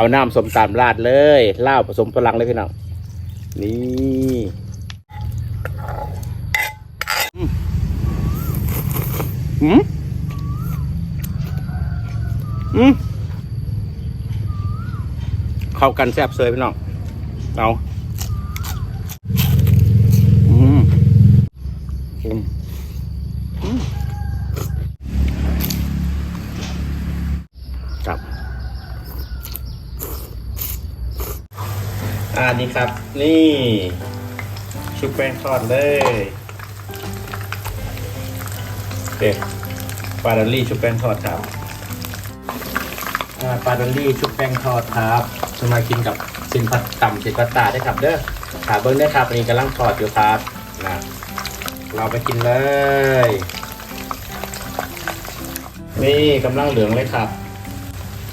เอาน้ำสมตามราดเลยเหล้าผสมพลังเลยพี่น้องนี่อืมอืมอืมเข้ากันแซ่บเซยพี่น้องเอาอืมอืมอืมครับ อ่านี่ครับ นี่ชุบแป้งทอดเลยเด็ดปาดอลลี่ชุบแป้งทอดครับอ่าปาดอลลี่ชุบแป้งทอดครับจะมากินกับสินพัดต่ำสินพัดตาได้ครับเด้อขาเบิ้งได้ครับอันนี้กำลังทอดอยู่ครับนะเราไปกินเลย นี่กำลังเหลืองเลยครับ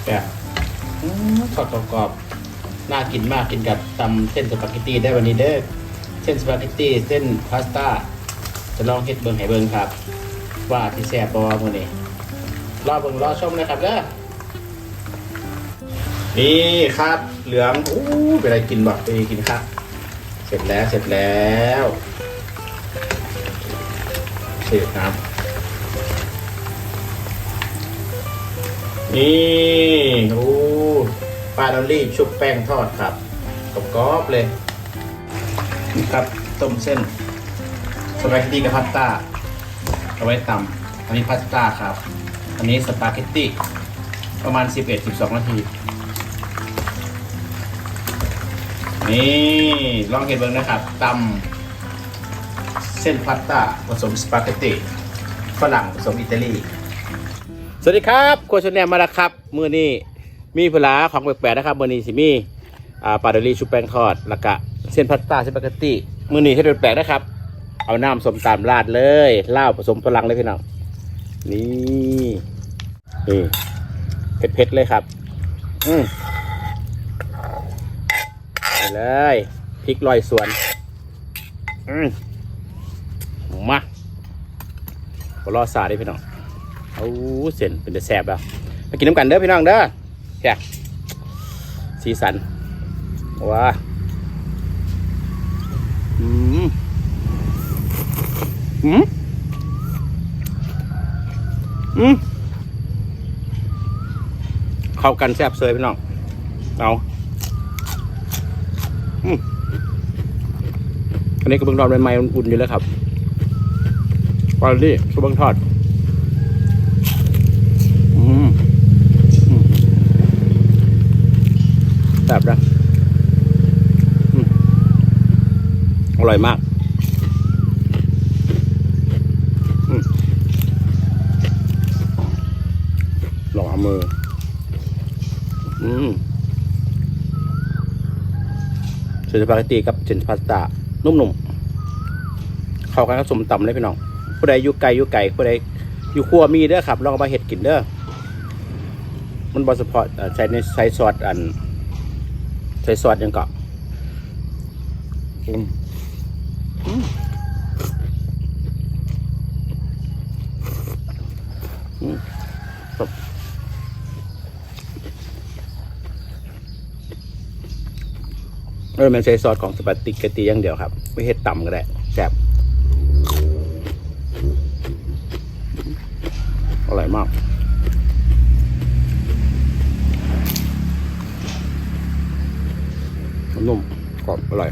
แบบทอดกรอบๆ น่ากินมากกินกับตำเส้นสปาเกตตี้ได้วันนี้เด้อเส้นสปาเกตตี้เส้นพาสต้าจะลองเฮ็ดเบิ่งให้เบิ่งครับ ว่าที่แซ่บบ่มื้อนี้รอเบิ่งรอชมนะครับเด้อนี่ครับเหลืองอู้เป็นอะไรกินบ่ไปกินครับเสร็จแล้วเสร็จแล้วเสร็จครับนี่โอ้ ปลาดอลลี่ชุบแป้งทอดครับกรอบๆเลยนี่ครับต้มเส้นสปาเกตตี้กับพาสต้าเอาไว้ตำอันนี้พาสต้าครับ อันนี้สปาเกตตี้ประมาณ 11-12 นาที นี่ลองเห็นเบิ้งนะครับตำเส้นพาสต้าผสมสปาเกตตี้ฝรั่งผสมอิตาลี สวัสดีครับโคชแนมมาแล้วครับ มือนี้ มีผลาของแปลกๆนะครับมือนี้สิมีอ่าปลาดอลลี่ชุบแป้งทอดแล้วก็เส้นพาสต้าเส้นปาเกตตี้มือนี้ให้แปลกๆนะครับ เอาน้ำสมตามราดเลยเหล้าผสมพลังเลยพี่น้องนี่นี่เผ็ดๆเลยครับ อืมไปเลยพริกลอยสวนอืมมารอสาได้พี่น้องโอ้เส้นเป็นแต่แสบแล้วมากินน้ำกันเด้อพี่น้องเด้อ แค่สีสันว้าอืมอืมอืมเข้ากันแซ่บเซยพี่น้องเอาอืมอันนี้ก็เบิ่งรอนใหม่ๆอุ่นอยู่แล้วครับปลาลี่ชุบเบิ่งทอด อืมอืม แบบนะอืมอร่อยมากอืมลองเอามือ อืมเส้นสปาเกตตีกับเส้นพาสต้านุ่มๆเข้ากันกับสมตำเลยพี่น้อง ผู้ใดอยู่ไกลอยู่ไกลผู้ใดอยู่ครัวมีเด้อครับ ลองเอามาเห็ดกินเด้อ มันบอสพอร์ตใช้ในใช้ซอสอัน ใช้ซอสยังเกาะอืมอืมอืมครับเออมันใช้ซอสของสปาติกเกตตีอย่างเดียวครับ ไม่เห็ดต่ำก็ได้แซ่บอร่อยมาก นุ่มกรอบอร่อย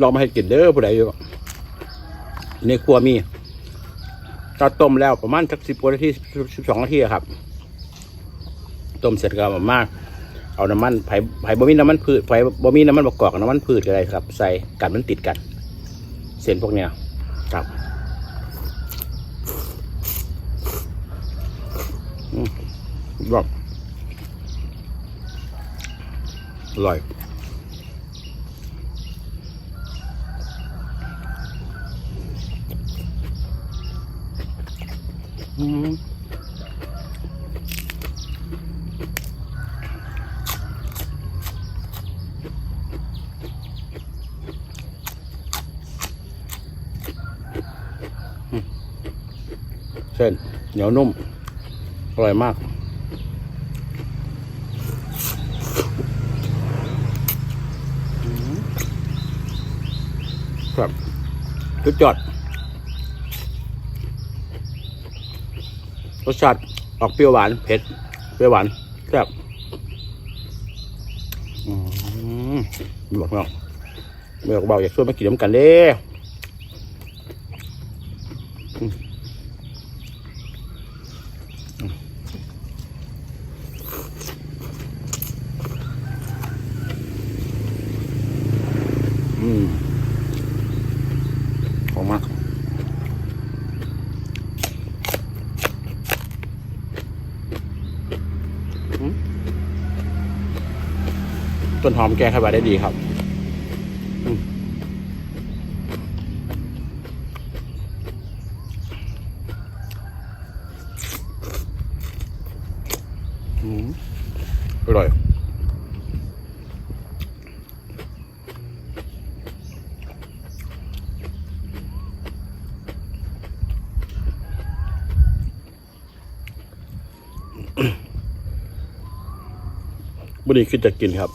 ลองมาให้กินเด้อผู้ใดอยู่ในครัวมีตอนต้มแล้วประมาณสักสิบกว่านาทีสิบสองนาทีครับ ต้มเสร็จก็เอามาเอาน้ำมันไผ่ไผ่บ่มีน้ำมันพืชไผ่บ่มีน้ำมันประกอบกับน้ำมันพืชก็ได้ครับ ใส่กันมันติดกัน เส้นพวกเนี้ยครับอืมรอบอร่อยอือืม ส้น เหนียวนุ่ม อร่อยมาก ครับสุดยอดรสชาติออกเปรี้ยวหวาน เผ็ด เปรี้ยวหวานแซ่บอืมบอกไม่ออกไม่ออกเบาอยากช่วนมากินน้ำกันเด้อืม อืมของมากต้นหอมแก้ไขหวัดได้ดีครับอืมอืมอร่อย วันนี้คือจะกินครับ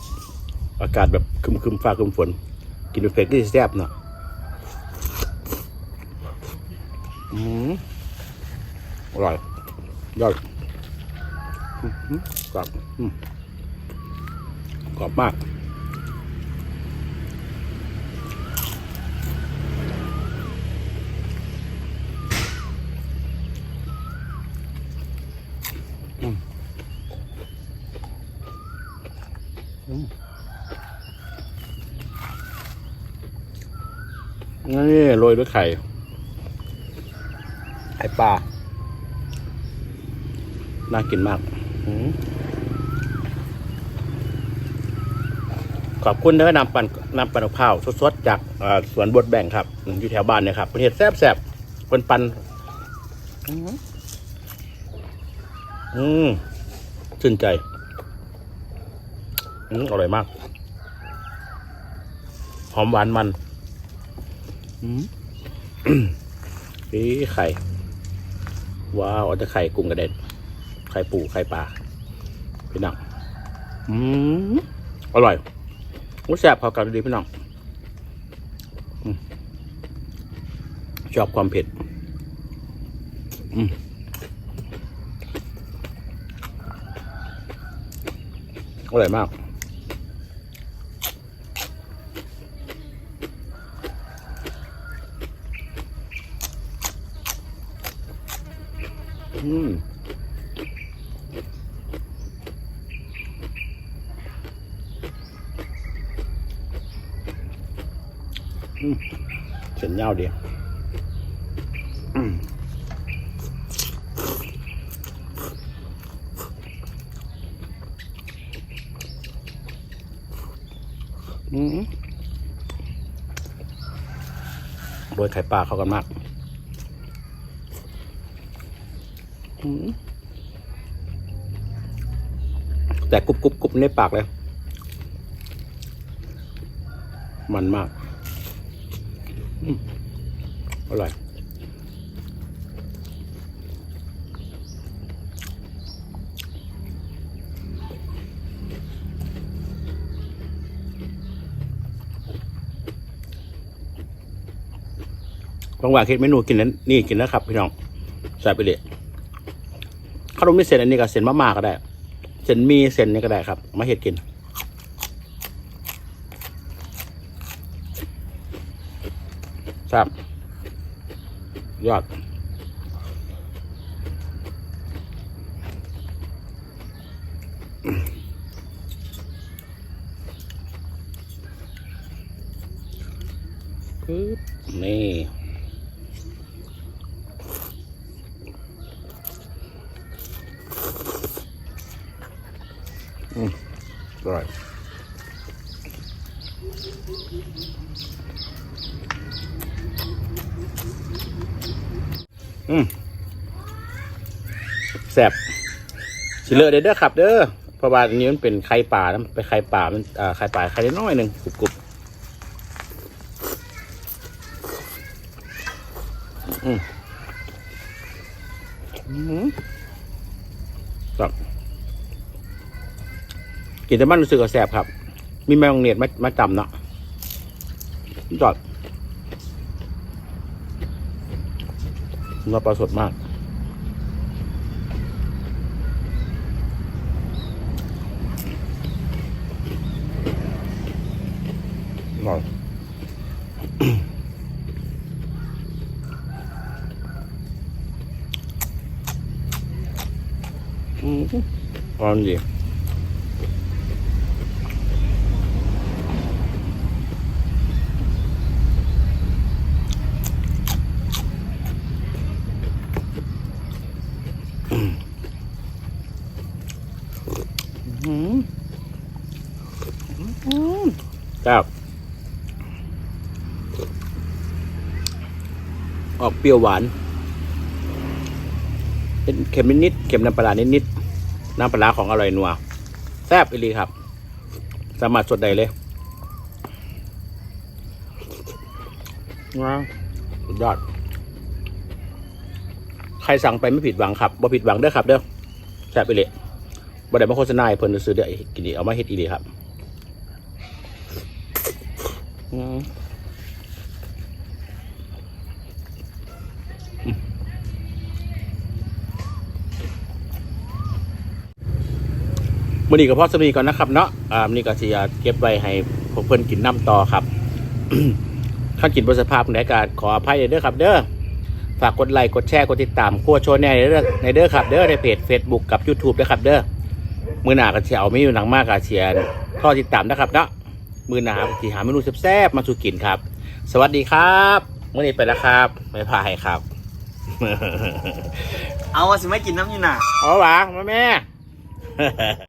อากาศแบบคึมคึมฟ้าคึมฝน กินเป็นเผ็ดก็จะแซ่บเนาะอืมอร่อยยอดอื้อหือกรอบกรอบมาก นี่โรยด้วยไข่ ไข่ปลา น่ากินมากอืมขอบคุณเด้อนำปั่นนำปั่นข้าวสดๆจากเอ่อสวนบดแบ่งครับ อยู่แถวบ้านเนี่ยครับประเทศแซ่บๆเป็นปันอืมอืมชื่นใจ อืมอร่อยมาก หอมหวานมันอืม นี่ไข่ ว้าวเอาแต่ไข่กุ้งกระเด็น ไข่ปูไข่ปลาพี่น้องอืมอร่อยรสแซ่บพอกันดีพี่น้องอชอบความเผ็ดอืมอร่อยมาก อืมอืมเส้นยาวดีอืมอืมโรยไข่ปลาเข้ากันมาก อืม แต่กรุบกรุบกรุบในปากเลย มันมากอืมอร่อยบางวันคิดเมนูกินนั้นนี่กินแล้วครับ พี่น้องใส่ไปเลย ขนมมีเส้นอันนี้ก็เส้นมะม่าก็ได้ เส้นมีเส้นนี้ก็ได้ครับ มาเห็ดกิน ครับ ยอดปึ๊บนี่ อร่อยอืม ซ่บสิเลอะเด้อเด้อครับ เด้อเพราะว่าอันนี้มันเป็นไข่ป่านะเป็นไข่ป่ามันอ่าไข่ป่าไข่น้อยหนึ่งกรุบกรุบอืมอืมครับกินแต่มันรู้สึกว่าแซ่บครับ มีแมงเนียดมามาจำเนาะจอดเนื้อปลาสดมาก อร่อย อืมอร่อยดีอืมอืมครับ ออกเปรี้ยวหวาน เป็นเค็มนิดๆเค็มน้ำปลาร้านิดๆน้ำปลาร้าของอร่อยนัวแซ่บอีหลีครับ สามารถสดได้เลยว้าวสุดยอด ใครสั่งไปไม่ผิดหวังครับบ่ผิดหวังเด้อครับ เด้อแซ่บอีหลีบ่ได้มาโฆษณาให้เพิ่นซื้อเด้อกินดีเอามาเฮ็ดอีหลีครับ อืม มื่อนี้ก็พอสมีก่อนนะครับเนาะอ่ามื้อนี้ก็สิจะเก็บไว้ให้พวกเพื่อนกินน้ำต่อครับ ถ้ากินบนสภาพไหนก็ขออภัยเด้อครับ เด้อฝากกดไลค์กดแชร์กดติดตามครัวโชว์แน่ในเด้อในเด้อครับเด้อในเพจ Facebook กับ YouTube ด้วยครับ เด้อมือหนาก็สิเอาไม่อยู่หนังมากก็เชียร์ข้อติดตามนะครับเนาะมือหนาสิหาเมนูแซ่บๆมาสู่กินครับ สวัสดีครับมื่อนี้ไปแล้วครับไม่พายครับ เอาอะสิไม่กินน้ำอยู่น่ะเอาหวะมาแม่